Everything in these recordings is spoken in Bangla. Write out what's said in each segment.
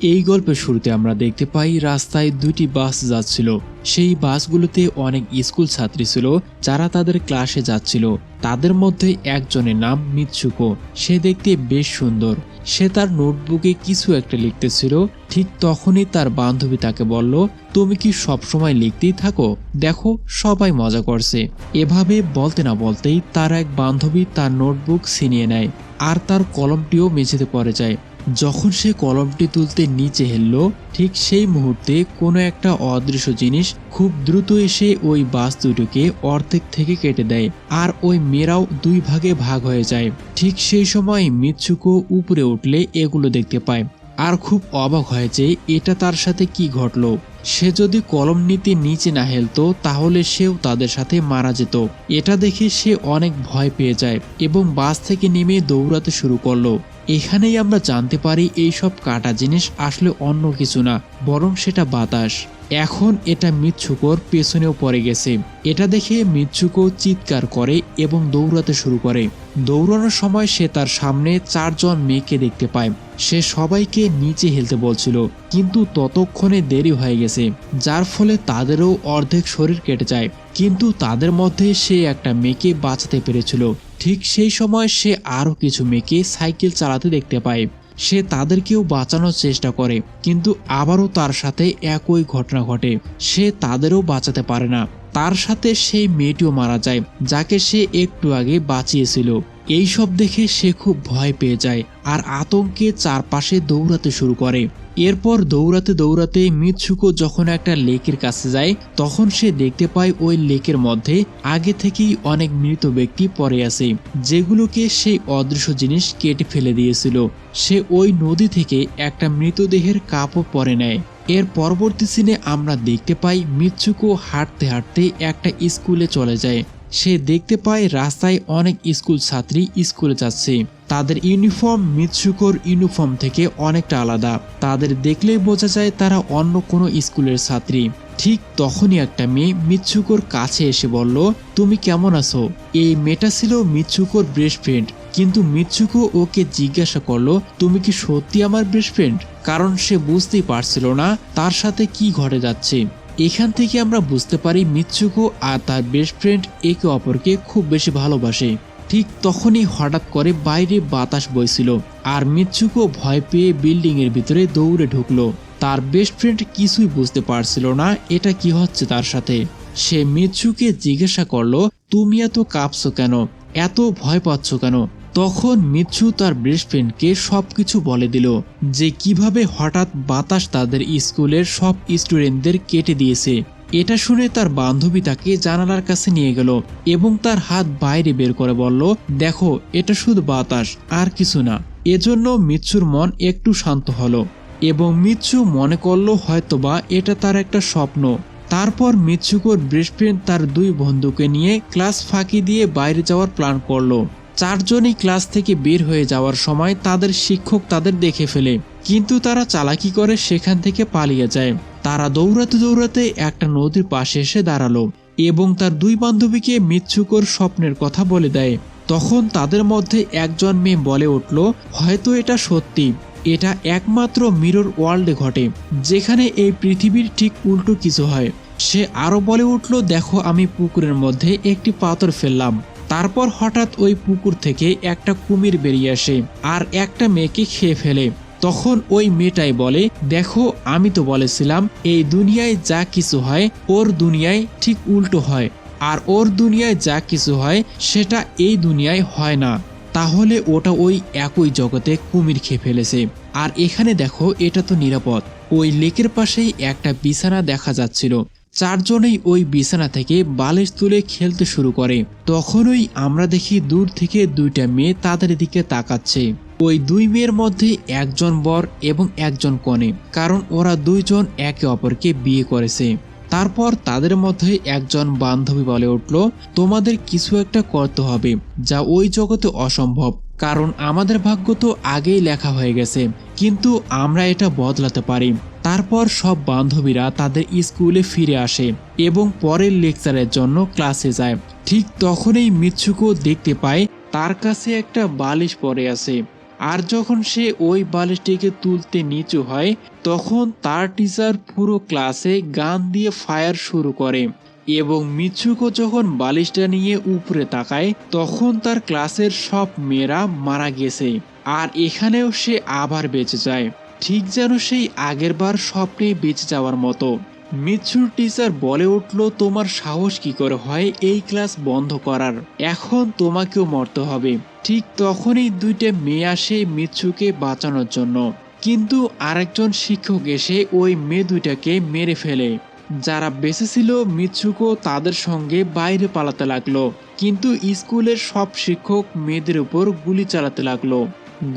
এই গল্পের শুরুতে আমরা দেখতে পাই রাস্তায় দুটি বাস যাচ্ছিল। সেই বাসগুলোতে অনেক স্কুল ছাত্রী ছিল, যারা তাদের ক্লাসে যাচ্ছিল। তাদের মধ্যে একজনের নাম মিৎসুকো সে দেখতে বেশ সুন্দর। সে তার নোটবুকে কিছু একটা লিখতেছিল। ঠিক তখনই তার বান্ধবী তাকে বলল, তুমি কি সবসময় লিখতেই থাকো? দেখো, সবাই মজা করছে। এভাবে বলতে না বলতেই তার এক বান্ধবী তার নোটবুক ছিনিয়ে নেয়, আর তার কলমটিও মেঝেতে পড়ে যায়। যখন সে কলমটি তুলতে নিচে হেলল, ঠিক সেই মুহূর্তে কোনো একটা অদৃশ্য জিনিস খুব দ্রুত এসে ওই বাস দুটোকে অর্ধেক থেকে কেটে দেয় আর ওই মেয়েরাও দুই ভাগে ভাগ হয়ে যায়। ঠিক সেই সময় মিৎসুকো উপরে উঠলে এগুলো দেখতে পায়। আর খুব অবাক হয় যে এটা তার সাথে কি ঘটলো। সে যদি কলম নিতে নিচে না হেলতো, তাহলে সেও তাদের সাথে মারা যেত। এটা দেখে সে অনেক ভয় পেয়ে যায় এবং বাস থেকে নেমে দৌড়াতে শুরু করল। এখানেই আমরা জানতে পারি এইসব কাটা জিনিস আসলে অন্য কিছু না, বরং সেটা বাতাস। এখন এটা মিৎসুকোর পেছনেও পড়ে গেছে। এটা দেখে মিৎসুকো চিৎকার করে এবং দৌড়াতে শুরু করে। দৌড়ানোর সময় সে তার সামনে চারজন মেয়েকে দেখতে পায়। সে সবাইকে নিচে হেলতে বলছিল, কিন্তু ততক্ষণে দেরি হয়ে গেছে, যার ফলে তাদেরও অর্ধেক শরীর কেটে যায়। কিন্তু তাদের মধ্যে সে একটা মেয়েকে বাঁচাতে পেরেছিল। ঠিক সেই সময় সে আরও কিছু মেয়েকে সাইকেল চালাতে দেখতে পায়। সে তাদেরকেও বাঁচানোর চেষ্টা করে, কিন্তু আবারও তার সাথে একই ঘটনা ঘটে। সে তাদেরও বাঁচাতে পারে না। তার সাথে সেই মেয়েটিও মারা যায়, যাকে সে একটু আগে বাঁচিয়েছিল। এই সব দেখে সে খুব ভয় পেয়ে যায় আর আতঙ্কে চারপাশে দৌড়াতে শুরু করে। এরপর দৌড়াতে দৌড়াতে মিৎসুকো যখন একটা লেকের কাছে যায়, তখন সে দেখতে পায় ওই লেকের মধ্যে আগে থেকেই অনেক মৃত ব্যক্তি পড়ে আছে, যেগুলোকে সেই অদৃশ্য জিনিস কেটে ফেলে দিয়েছিল। সে ওই নদী থেকে একটা মৃতদেহের কাপও পরে নেয়। এর পরবর্তী সিনে আমরা দেখতে পাই মিৎসুকো হাঁটতে হাঁটতে একটা স্কুলে চলে যায়। সে দেখতে পায় রাস্তায় অনেক স্কুল ছাত্রী স্কুলে যাচ্ছে। তাদের ইউনিফর্ম মিৎসুকোর ইউনিফর্ম থেকে অনেকটা আলাদা। তাদের দেখলেই বোঝা যায় তারা অন্য কোনো স্কুলের ছাত্রী। ঠিক তখনই একটা মেয়ে মিৎসুকোর কাছে এসে বলল, তুমি কেমন আছো? এই মেয়েটা ছিল মিৎসুকোর বেস্ট ফ্রেন্ড কিন্তু মিৎসুকো ওকে জিজ্ঞাসা করল, তুমি কি সত্যি আমার বেস্ট ফ্রেন্ড কারণ সে বুঝতেই পারছিল না তার সাথে কি ঘটে যাচ্ছে। এখান থেকে আমরা বুঝতে পারি মিৎসুকো আর তার বেস্ট ফ্রেন্ড একে অপরকে খুব বেশি ভালোবাসে। ঠিক তখনই হঠাৎ করে বাইরে বাতাস বইছিল আর মিৎসুকো ভয় পেয়ে বিল্ডিং এর ভিতরে দৌড়ে ঢুকলো। তার বেস্ট ফ্রেন্ড কিছুই বুঝতে পারছিল না এটা কি হচ্ছে তার সাথে। সে মিৎসুকে জিজ্ঞাসা করল, তুমি এত কাঁপছো কেন? এত ভয় পাচ্ছ কেন? তখন মিৎসু তার বেস্ট ফ্রেন্ডকে সবকিছু বলে দিল যে কীভাবে হঠাৎ বাতাস তাদের স্কুলের সব স্টুডেন্টদের কেটে দিয়েছে। এটা শুনে তার বান্ধবী তাকে জানালার কাছে নিয়ে গেল এবং তার হাত বাইরে বের করে বলল, দেখো, এটা শুধু বাতাস, আর কিছু না। এজন্য মিৎসুর মন একটু শান্ত হলো এবং মিৎসু মনে করল হয়তোবা এটা তার একটা স্বপ্ন। তারপর মিৎসুকোর বেস্ট ফ্রেন্ড তার দুই বন্ধুকে নিয়ে ক্লাস ফাঁকি দিয়ে বাইরে যাওয়ার প্ল্যান করল। চারজনই ক্লাস থেকে বের হয়ে যাওয়ার সময় তাদের শিক্ষক তাদের দেখে ফেলে, কিন্তু তারা চালাকি করে সেখান থেকে পালিয়ে যায়। তারা দৌড়াতে দৌড়াতে একটা নদীর পাশে এসে দাঁড়াল এবং তার দুই বান্ধবীকে মিৎসুকোর স্বপ্নের কথা বলে দেয়। তখন তাদের মধ্যে একজন মেয়ে বলে উঠল, হয়তো এটা সত্যি। এটা একমাত্র মিরর ওয়ার্ল্ডে ঘটে, যেখানে এই পৃথিবীর ঠিক উল্টো কিছু হয়। সে আরও বলে উঠল, দেখো, আমি পুকুরের মধ্যে একটি পাথর ফেললাম। তারপর হঠাৎ ওই পুকুর থেকে একটা কুমির বেরিয়ে আসে আর একটা মেয়েকে খেয়ে ফেলে। তখন ওই মেয়েটাই বলে, দেখো, আমি তো বলেছিলাম, এই দুনিয়ায় যা কিছু হয়, ওর দুনিয়ায় ঠিক উল্টো হয়। আর ওর দুনিয়ায় যা কিছু হয়, সেটা এই দুনিয়ায় হয় না। তাহলে ওটা ওই একই জগতে কুমির খেয়ে ফেলেছে। আর এখানে দেখো, এটা তো নিরাপদ। ওই লেকের পাশেই একটা বিছানা দেখা যাচ্ছিল। চারজনেই ওই বিছানা থেকে বালিশ তুলে খেলতে শুরু করে। তখনই আমরা দেখি দূর থেকে দুইটা মেয়ে তাদের দিকে তাকাচ্ছে। ওই দুই মেয়ের মধ্যে একজন বর এবং একজন কনে, কারণ ওরা দুইজন একে অপরকে বিয়ে করেছে। তারপর তাদের মধ্যে একজন বান্ধবী বলে উঠল, তোমাদের কিছু একটা করতে হবে, যা ওই জগতে অসম্ভব। কারণ আমাদের ভাগ্য তো আগেই লেখা হয়ে গেছে, কিন্তু আমরা এটা বদলাতে পারি। তারপর সব বান্ধবীরা তাদের স্কুলে ফিরে আসে এবং পরের লেকচারের জন্য ক্লাসে যায়। ঠিক তখনই মিৎসুকো দেখতে পায়, তার কাছে একটা বালিশ পড়ে আছে। আর যখন সে ওই বালিশটিকে তুলতে নিচু হয়, তখন তার টিচার পুরো ক্লাসে গান দিয়ে ফায়ার শুরু করে এবং মিৎসুকো যখন বালিশটা নিয়ে উপরে তাকায়, তখন তার ক্লাসের সব মেয়েরা মারা গেছে আর এখানেও সে আবার বেঁচে যায়। ঠিক যেন সেই আগেরবার স্বপ্নে বেঁচে যাওয়ার মতো। মিৎসুর টিচার বলে উঠল, তোমার সাহস কি করে হয় এই ক্লাস বন্ধ করার? এখন তোমাকেও মরতে হবে। ঠিক তখনই দুইটা মেয়ে আসে মিৎসুকে বাঁচানোর জন্য। কিন্তু আরেকজন শিক্ষক এসে ওই মেয়ে দুইটাকে মেরে ফেলে। যারা বেঁচে ছিল মিৎসুকো তাদের সঙ্গে বাইরে পালাতে লাগল। কিন্তু স্কুলের সব শিক্ষক মেয়েদের উপর গুলি চালাতে লাগল।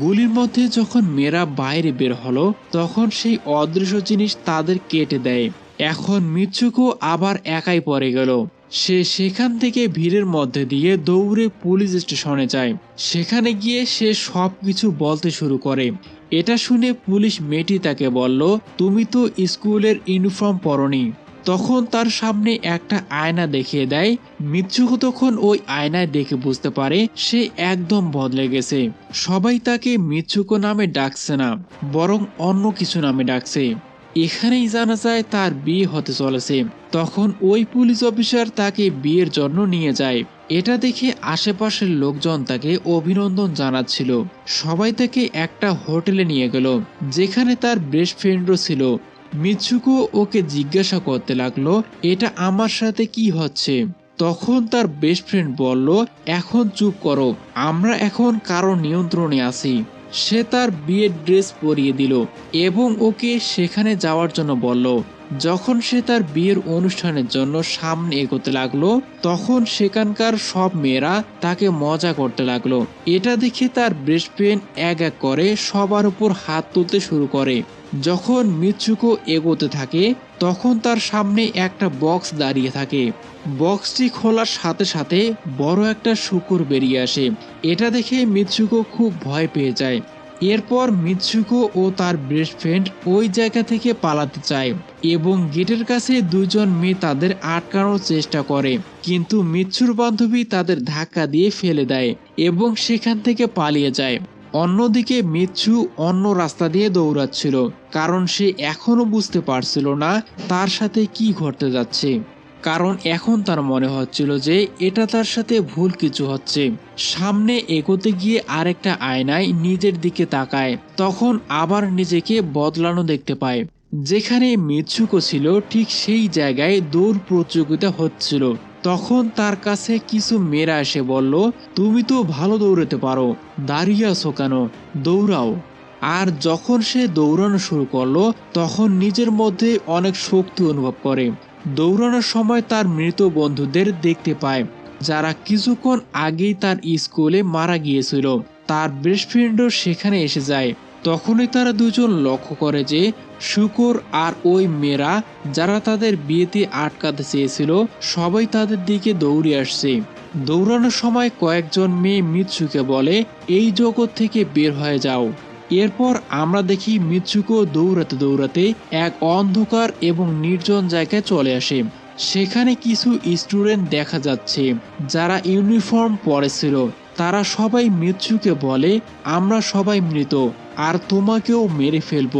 গুলির মধ্যে যখন মেয়েরা বাইরে বের হলো, তখন সেই অদৃশ্য জিনিস তাদের কেটে দেয়। এখন মিৎসুকো আবার একাই পড়ে গেল। সে সেখান থেকে ভিড়ের মধ্যে দিয়ে দৌড়ে পুলিশ স্টেশনে যায়। সেখানে গিয়ে সে সব কিছু বলতে শুরু করে। এটা শুনে পুলিশ মেয়েটি তাকে বলল, তুমি তো স্কুলের ইউনিফর্ম পরনি। তখন তার সামনে একটা আয়না দেখিয়ে দেয়। মিৎসুকো তখন ওই আয়নায় দেখে বুঝতে পারে সে একদম বদলে গেছে। সবাই তাকে মিৎসুকো নামে ডাকছে না, বরং অন্য কিছু নামে ডাকছে। এখানেই জানা যায় তার বিয়ে হতে চলেছে। তখন ওই পুলিশ অফিসার তাকে বিয়ের জন্য নিয়ে যায়। এটা দেখে আশেপাশের লোকজন তাকে অভিনন্দন জানাচ্ছিল। সবাই তাকে একটা হোটেলে নিয়ে গেল, যেখানে তার বেস্ট ফ্রেন্ডও ছিল। মিৎসুকো ওকে জিজ্ঞাসা করতে লাগল, এটা আমার সাথে কি হচ্ছে? তখন তার বেস্ট ফ্রেন্ড বলল, এখন চুপ করো, আমরা এখন কারও নিয়ন্ত্রণে আছি। সে তার বিয়ের ড্রেস পরিয়ে দিল এবং ওকে সেখানে যাওয়ার জন্য বলল, যখন সে তার বিয়ের অনুষ্ঠানের জন্য সামনে এগোতে লাগল, তখন সেখানকার সব মেয়েরা তাকে মজা করতে লাগল। এটা দেখে তার ব্রেস্ট পেন এক এক করে সবার উপর হাত তুলতে শুরু করে। যখন মিৎসুকো এগোতে থাকে, তখন তার সামনে একটা বক্স দাঁড়িয়ে থাকে। বক্সটি খোলার সাথে সাথে বড় একটা শুকুর বেরিয়ে আসে। এটা দেখে মিৎসুকো খুব ভয় পেয়ে যায়। এরপর মিৎসুকো ও তার বেস্ট ফ্রেন্ড ওই জায়গা থেকে পালাতে চায় এবং গেটের কাছে দুজন মেয়ে তাদের আটকানোর চেষ্টা করে। কিন্তু মিৎসুর বান্ধবী তাদের ধাক্কা দিয়ে ফেলে দেয় এবং সেখান থেকে পালিয়ে যায়। অন্যদিকে মিৎসু অন্য রাস্তা দিয়ে দৌড়াচ্ছিল, কারণ সে এখনও বুঝতে পারছিল না তার সাথে কি ঘটতে যাচ্ছে। কারণ এখন তার মনে হচ্ছিল যে এটা তার সাথে ভুল কিছু হচ্ছে। সামনে এগোতে গিয়ে আরেকটা আয়নায় নিজের দিকে তাকায়, তখন আবার নিজেকে বদলানো দেখতে পায়। যেখানে মিৎসুকো ছিল, ঠিক সেই জায়গায় দৌড় প্রতিযোগিতা হচ্ছিল। তখন তার কাছে কিছু মেয়েরা এসে বলল, তুমি তো ভালো দৌড়াতে পারো, দাঁড়িয়ে আছো কেন? দৌড়াও। আর যখন সে দৌড়ানো শুরু করল, তখন নিজের মধ্যে অনেক শক্তি অনুভব করে। দৌড়ানোর সময় তার মৃত বন্ধুদের দেখতে পায়, যারা কিছুক্ষণ আগেই তার স্কুলে মারা গিয়েছিল। তার বেস্ট ফ্রেন্ডও সেখানে এসে যায়। তখনই তারা দুজন লক্ষ্য করে যে শুকর আর ওই মেয়েরা, যারা তাদের বিয়েতে আটকাতে চেয়েছিল, সবাই তাদের দিকে দৌড়ে আসছে। দৌড়ানোর সময় কয়েকজন মেয়ে মিৎসুকে বলে, এই জগৎ থেকে বের হয়ে যাও। এরপর আমরা দেখি মিৎসুকো দৌড়াতে দৌড়াতে এক অন্ধকার এবং নির্জন জায়গায় চলে আসে। সেখানে কিছু স্টুডেন্ট দেখা যাচ্ছে, যারা ইউনিফর্ম পরেছিল। তারা সবাই মিৎসুকে বলে, আমরা সবাই মৃত, আর তোমাকেও মেরে ফেলব।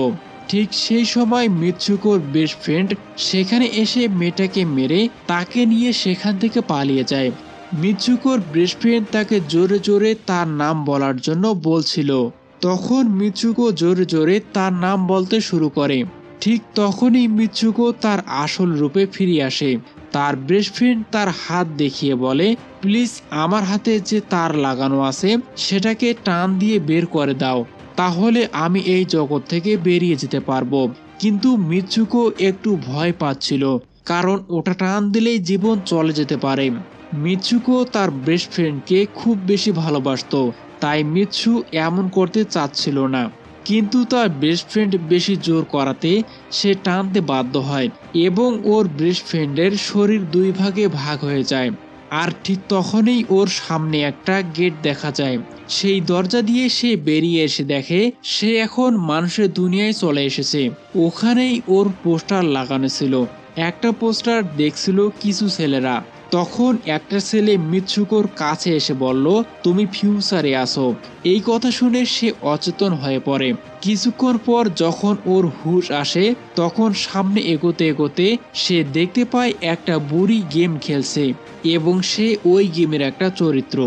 ঠিক সেই সময় মিৎসুকোর বেস্ট ফ্রেন্ড সেখানে এসে মেয়েটাকে মেরে তাকে নিয়ে সেখান থেকে পালিয়ে যায়। মিৎসুকোর বেস্ট ফ্রেন্ড তাকে জোরে জোরে তার নাম বলার জন্য বলছিল তখন মিৎসুকো জোরে জোরে তার নাম বলতে শুরু করে। ঠিক তখনই মিৎসুকো তার আসল রূপে ফিরে আসে। তার বেস্ট ফ্রেন্ড তার হাত দেখিয়ে বলে, প্লিজ আমার হাতে যে তার লাগানো আছে, সেটাকে টান দিয়ে বের করে দাও। তাহলে আমি এই জগৎ থেকে বেরিয়ে যেতে পারব। কিন্তু মিৎসুকো একটু ভয় পাচ্ছিল, কারণ ওটা টান দিলেই জীবন চলে যেতে পারে। মিৎসুকো তার বেস্ট ফ্রেন্ডকে খুব বেশি ভালোবাসতো, তাই মিৎসু এমন করতে চাচ্ছিল না। কিন্তু তার বেস্ট ফ্রেন্ড বেশি জোর করাতে সে টানতে বাধ্য হয় এবং ওর বেস্ট ফ্রেন্ডের শরীর দুই ভাগে ভাগ হয়ে যায়। আর ঠিক তখনই ওর সামনে একটা গেট দেখা যায়। সেই দরজা দিয়ে সে বেরিয়ে এসে দেখে সে এখন মানুষের দুনিয়ায় চলে এসেছে। ওখানেই ওর পোস্টার লাগানো ছিল। একটা পোস্টার দেখছিল কিছু ছেলেরা। তখন একটা ছেলে মিৎসুকোর কাছে এসে বলল, তুমি ফিউচারে আসো এই কথা শুনে সে অচেতন হয়ে পড়ে। কিছুক্ষণ পর যখন ওর হুশ আসে, তখন সামনে এগোতে এগোতে সে দেখতে পায় একটা বুড়ি গেম খেলছে এবং সে ওই গেমের একটা চরিত্র।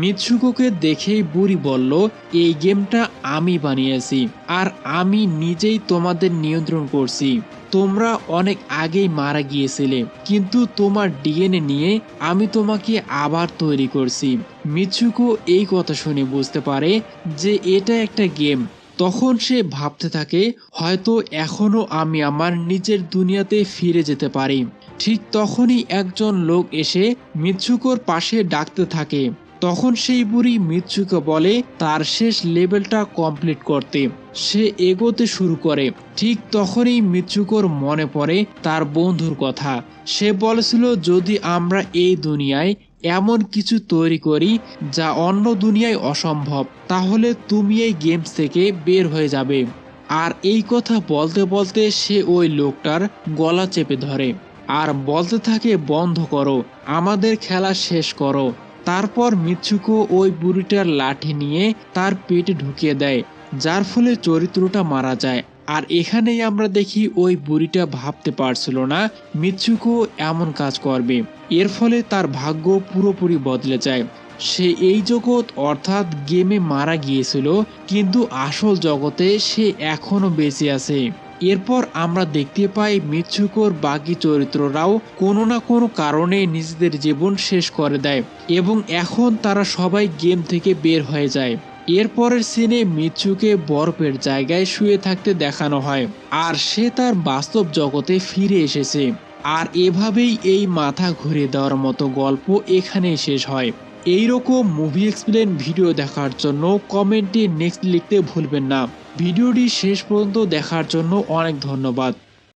মিৎসুকোকে দেখেই বুড়ি বলল, এই গেমটা আমি বানিয়েছি আর আমি নিজেই তোমাদের নিয়ন্ত্রণ করছি। তোমরা অনেক আগেই মারা গিয়েছিলে, কিন্তু তোমার ডিএনএ নিয়ে আমি তোমাকে আবার তৈরি করছি। মিৎসুকো এই কথা শুনে বুঝতে পারে যে এটা একটা গেম। তখন সে ভাবতে থাকে, হয়তো এখনও আমি আমার নিজের দুনিয়াতে ফিরে যেতে পারি। ঠিক তখনই একজন লোক এসে মিৎসুকোর পাশে ডাকতে থাকে। তখন সেই বুড়ি মিৎসুকে বলে তার শেষ লেভেলটা কমপ্লিট করতে। সে এগোতে শুরু করে। ঠিক তখনই মিৎসুকোর মনে পড়ে তার বন্ধুর কথা। সে বলেছিল, যদি আমরা এই দুনিয়ায় এমন কিছু তৈরি করি যা অন্য দুনিয়ায় অসম্ভব, তাহলে তুমি এই গেমস থেকে বের হয়ে যাবে। আর এই কথা বলতে বলতে সে ওই লোকটার গলা চেপে ধরে। আর বলতে থাকে, বন্ধ করো, আমাদের খেলা শেষ করো। তারপর মিৎসুকো ওই বুড়িটার লাঠি নিয়ে তার পেটে ঢুকিয়ে দেয়, যার ফলে চরিত্রটা মারা যায়। আর এখানেই আমরা দেখি ওই বুড়িটা ভাবতে পারছিল না মিৎসুকো এমন কাজ করবে। এর ফলে তার ভাগ্য পুরোপুরি বদলে যায়। সে এই জগৎ অর্থাৎ গেমে মারা গিয়েছিল, কিন্তু আসল জগতে সে এখনও বেঁচে আছে। এরপর আমরা দেখতে পাই মিৎসুকোর বাকি চরিত্ররাও কোনো না কোনো কারণে নিজেদের জীবন শেষ করে দেয় এবং এখন তারা সবাই গেম থেকে বের হয়ে যায়। এরপরের সিনে মিৎসুকে বরফের জায়গায় শুয়ে থাকতে দেখানো হয় আর সে তার বাস্তব জগতে ফিরে এসেছে। আর এভাবেই এই মাথা ঘুরে দেওয়ার মতো গল্প এখানেই শেষ হয়। এইরকম মুভি এক্সপ্লেন ভিডিও দেখার জন্য কমেন্টে নেক্সট লিখতে ভুলবেন না। ভিডিওটি শেষ পর্যন্ত দেখার জন্য অনেক ধন্যবাদ।